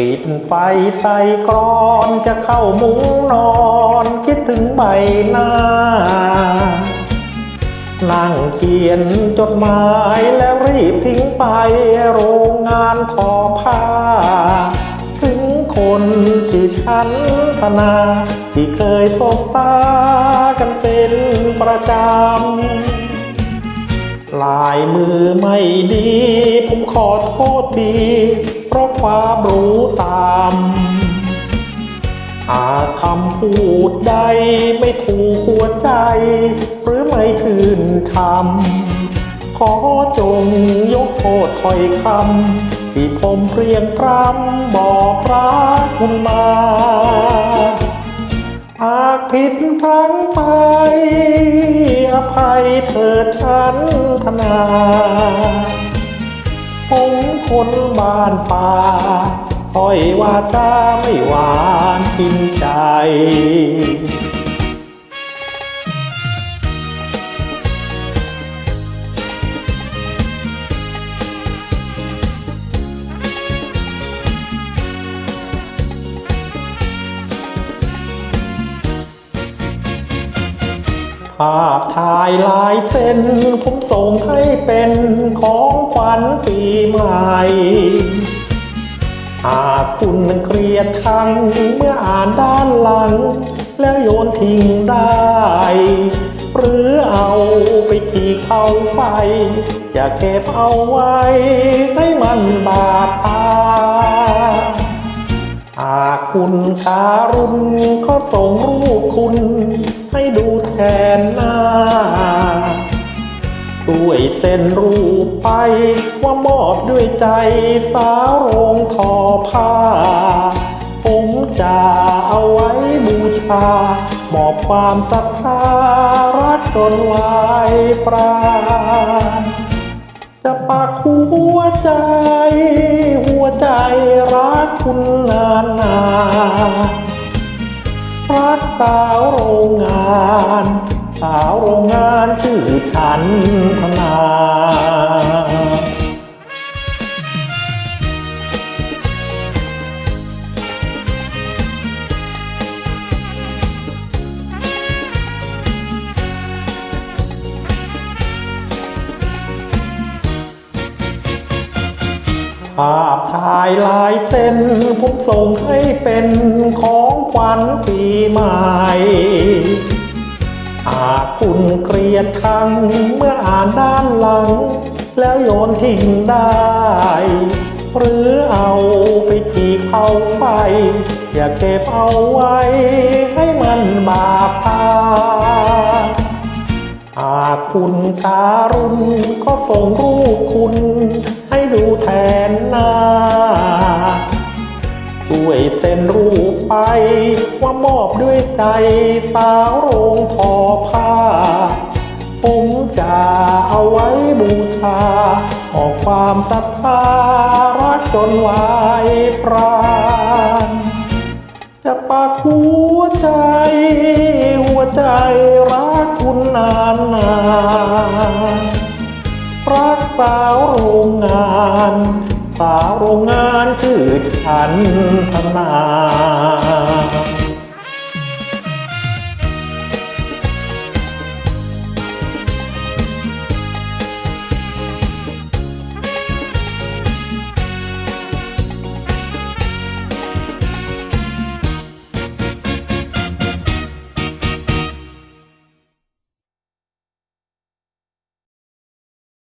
ปิดไฟใส่กรอนจะเข้ามุ้งนอนคิดถึงใบหน้า นั่งเขียนจดหมายแล้วรีบทิ้งไปโรงงานทอผ้า ถึงคนที่ฉันธนา ที่เคยพบตากันเป็นประจำลายมือไม่ดี ผมขอโทษที ราะความรู้ตามหากคำพูดใดไม่ถูกหัวใจ หรือไม่คืนธรรมขอจงยกโทษถ้อยคำที่ผมเพรียงพรำบอกรักคุณมาหากผิดพลั้งไป อภัยเถิดฉันธนา ผมคนบ้านป่าถ้อยว่าจาไม่หวานกินใจาพถ่ายลายเส้น ผมส่งให้เป็นของขวัญปีใหม่หากคุณเครียดทังเมื่ออ่านด้านหลัง แล้วโยนทิ้งได้ หรือเอาไปที่เข้าไฟจะเก็บเอาไว้ให้มันบาดตา คุณการุณก็ส่งรูปคุณ ให้ดูแทนหน้าด้วยเส้นรูปไปว่ามอบด้วยใจสาวโรงทอผ้า ผมจะเอาไว้บูชา มอบความศรัทธารักจนวายปรา จะปักหัวใจ วใจรักคุณนานนารักสาวโรงงาน สาวโรงงานชื่อฉันธน ภาพถ่ายลายเส้นผมส่งให้เป็นของขวัญปีใหม่หากคุณเกลียดคังเมื่ออ่านด้านหลัง แล้วโยนทิ้งได้ หรือเอาไปจีเข้าไฟ อย่าเก็บเอาไว้ ให้มันบาปตาหากคุณการุณก็ส่งรูปคุณ ใจสาวโรงทอผ้าผมจะเอาไว้บูชา ออกความศรัทธารักจนวายปราณจะปักหัวใจ หัวใจรักคุณนานนานรักสาวโรงงานสาวโรงงานชื่อฉันธนา